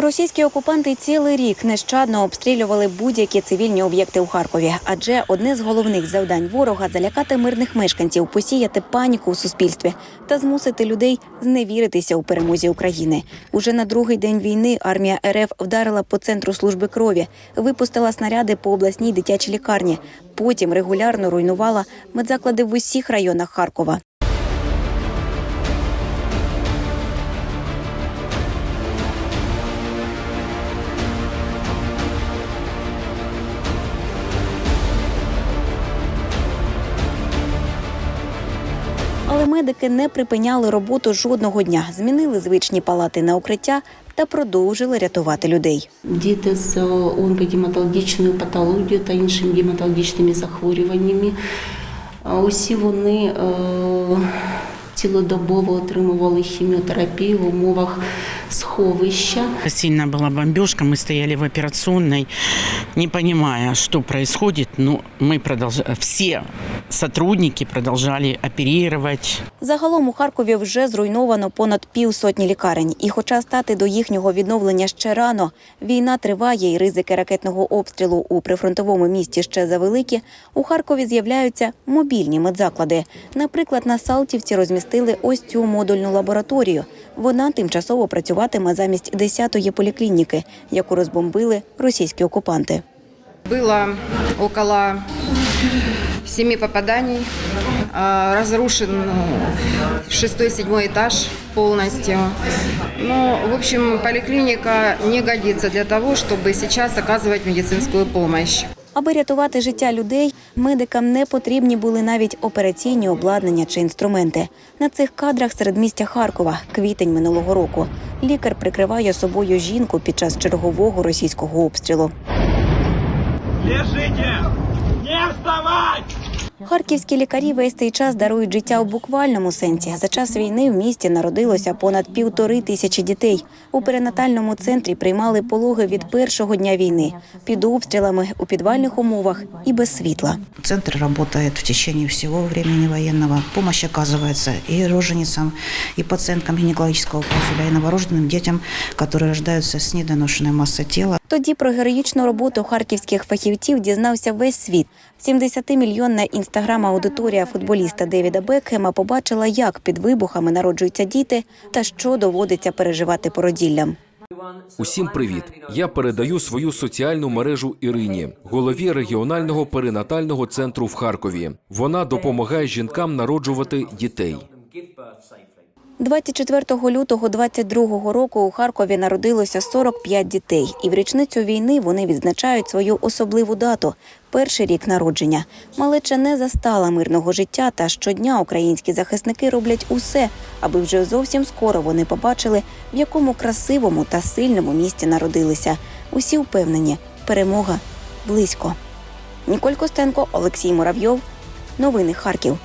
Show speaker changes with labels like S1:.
S1: Російські окупанти цілий рік нещадно обстрілювали будь-які цивільні об'єкти у Харкові, адже одне з головних завдань ворога залякати мирних мешканців, посіяти паніку у суспільстві та змусити людей зневіритися у перемозі України. Уже на другий день війни армія РФ вдарила по центру служби крові, випустила снаряди по обласній дитячій лікарні. Потім регулярно руйнувала медзаклади в усіх районах Харкова. Але медики не припиняли роботу жодного дня, змінили звичні палати на укриття та продовжили рятувати людей.
S2: Діти з онкогематологічною патологією та іншими гематологічними захворюваннями. Усі вони е, цілодобово отримували хіміотерапію в умовах сховища.
S3: Сильная была бомбежка, мы стояли в операционной, не понимая, что происходит, но мы продолжали, все сотрудники продолжали оперировать.
S1: Загалом у Харкові вже зруйновано понад півсотні лікарень. І хоча стати до їхнього відновлення ще рано, війна триває і ризики ракетного обстрілу у прифронтовому місті ще завеликі, у Харкові з'являються мобільні медзаклади. Наприклад, на Салтівці розмістили ось цю модульну лабораторію. Вона тимчасово працюватиме замість 10-ї поліклініки, яку розбомбили російські окупанти.
S4: Было около семи попаданий. А, Разрушен э, шестой-седьмой этаж полностью. Ну, в общем, поликлиника не годится для того, чтобы сейчас оказывать медицинскую помощь.
S1: Аби рятувати життя людей, медикам не потрібні були навіть операційні обладнання чи інструменти. На цих кадрах серед містя Харкова квітень минулого року. Лікар прикриває собою жінку під час чергового російського обстрілу.
S5: Лежите! Не вставать!
S1: Харківські лікарі весь цей час дарують життя у буквальному сенсі. За час війни в місті народилося понад півтори тисячі дітей. У перинатальному центрі приймали пологи від першого дня війни під обстрілами у підвальних умовах і без світла.
S6: Центр работает в течение всего времени военного. Помощь оказывается и роженицам, и пациенткам гинекологического профиля, и новорожденным детям, которые рождаются с недоношенной массой тела.
S1: Тоді про героїчну роботу харківських фахівців дізнався весь світ. 70-мільйонна інстаграм-аудиторія футболіста Девіда Бекхема побачила, як під вибухами народжуються діти та що доводиться переживати породіллям.
S7: Усім привіт! Я передаю свою соціальну мережу Ірині, голові регіонального перинатального центру в Харкові. Вона допомагає жінкам народжувати дітей.
S1: 24 лютого 22 року у Харкові народилося 45 дітей, і в річницю війни вони відзначають свою особливу дату перший рік народження. Малеча не застала мирного життя, та щодня українські захисники роблять усе, аби вже зовсім скоро вони побачили, в якому красивому та сильному місті народилися. Усі впевнені, перемога близько. Ніколь Костенко, Олексій Муравйов. Новини Харків.